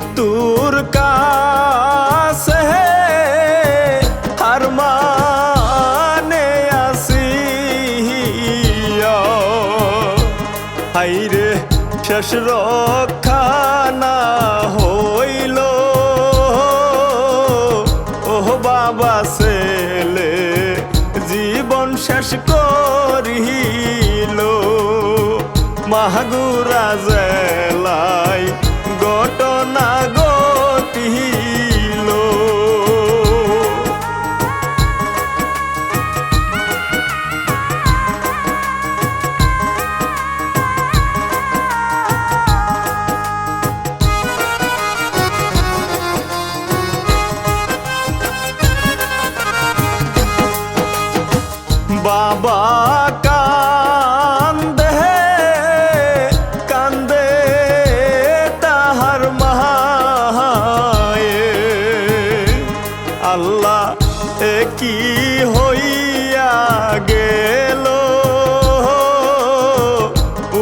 মৃত্যুর কাছে হার মানে আসি হাইরে, শেষ রক্ষা না হইল। ওহ বাবা ছেলে, জীবন শেষ করিল। মাহাগুরা জেলায়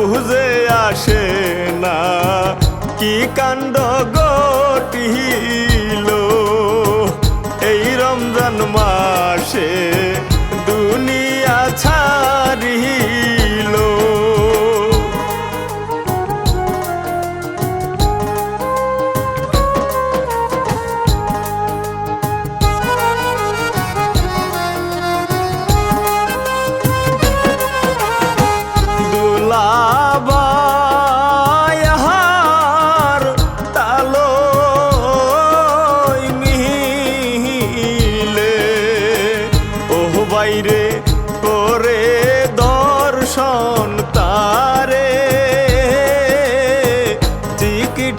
বুঝে আসে না। কি কাণ্ড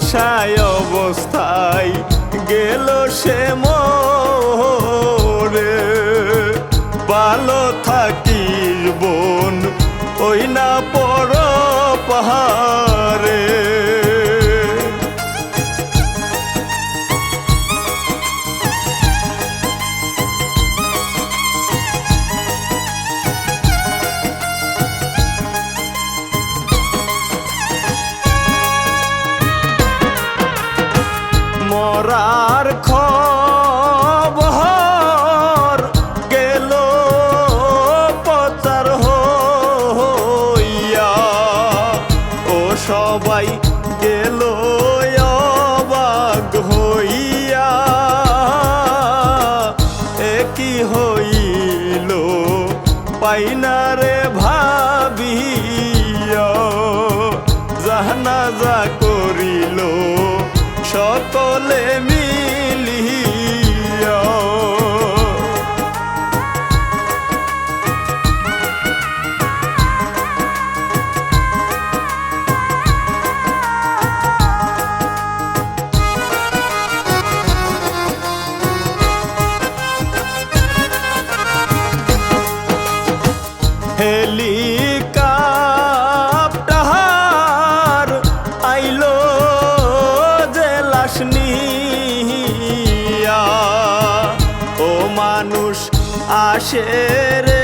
চিকিৎসায় অবস্থায় গেল সে মরে ভালো থাকিস বোন ওই না পর পাহাড়ে মরার খবর সকলে মিলিয়া আসে রে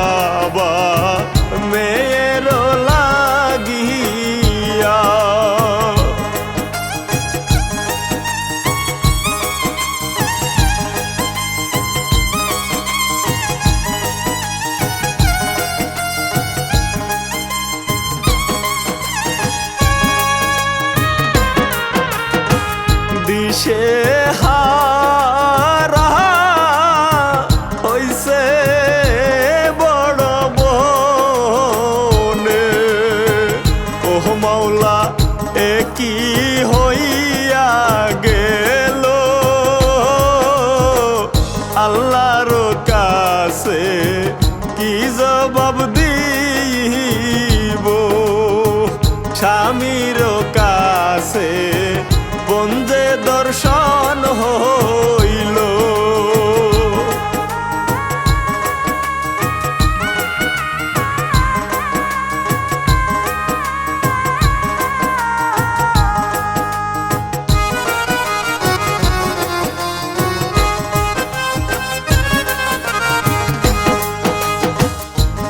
আল্লাহর কাছে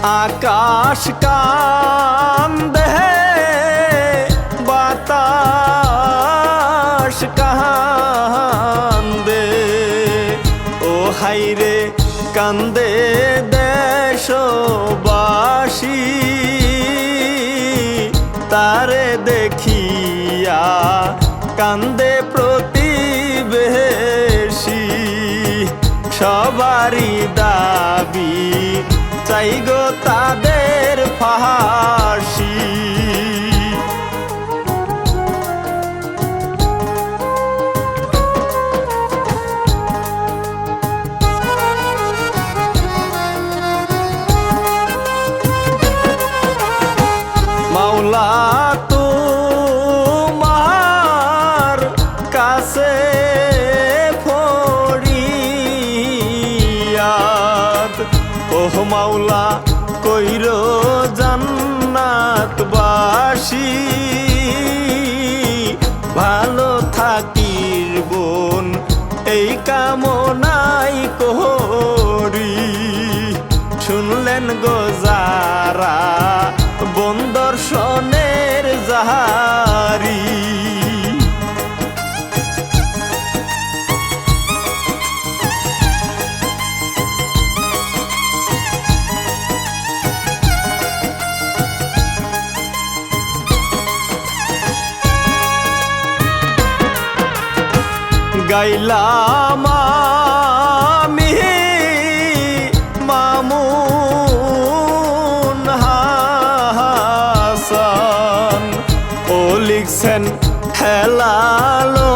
আকাশ কান্দে, বাতাস কান্দে। ও হাইরে কান্দে দেশবাসী, তারে দেখিয়া কান্দে প্রতিবেশী। সবারই দাবি, চাই কইর জান্নাতবাসী। ভালো থাকির বোন এই কামনাই করি। শুনলেন গো যারা গাইলাম আমি মামুন হাসান। ও লিখছেন হেলালো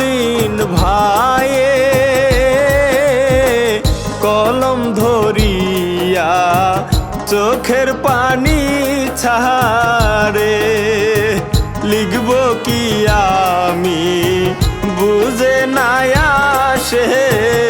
দিন ভাইয়ে কলম ধরিয়া চোখের পানি ছাড়ে অনায়াসে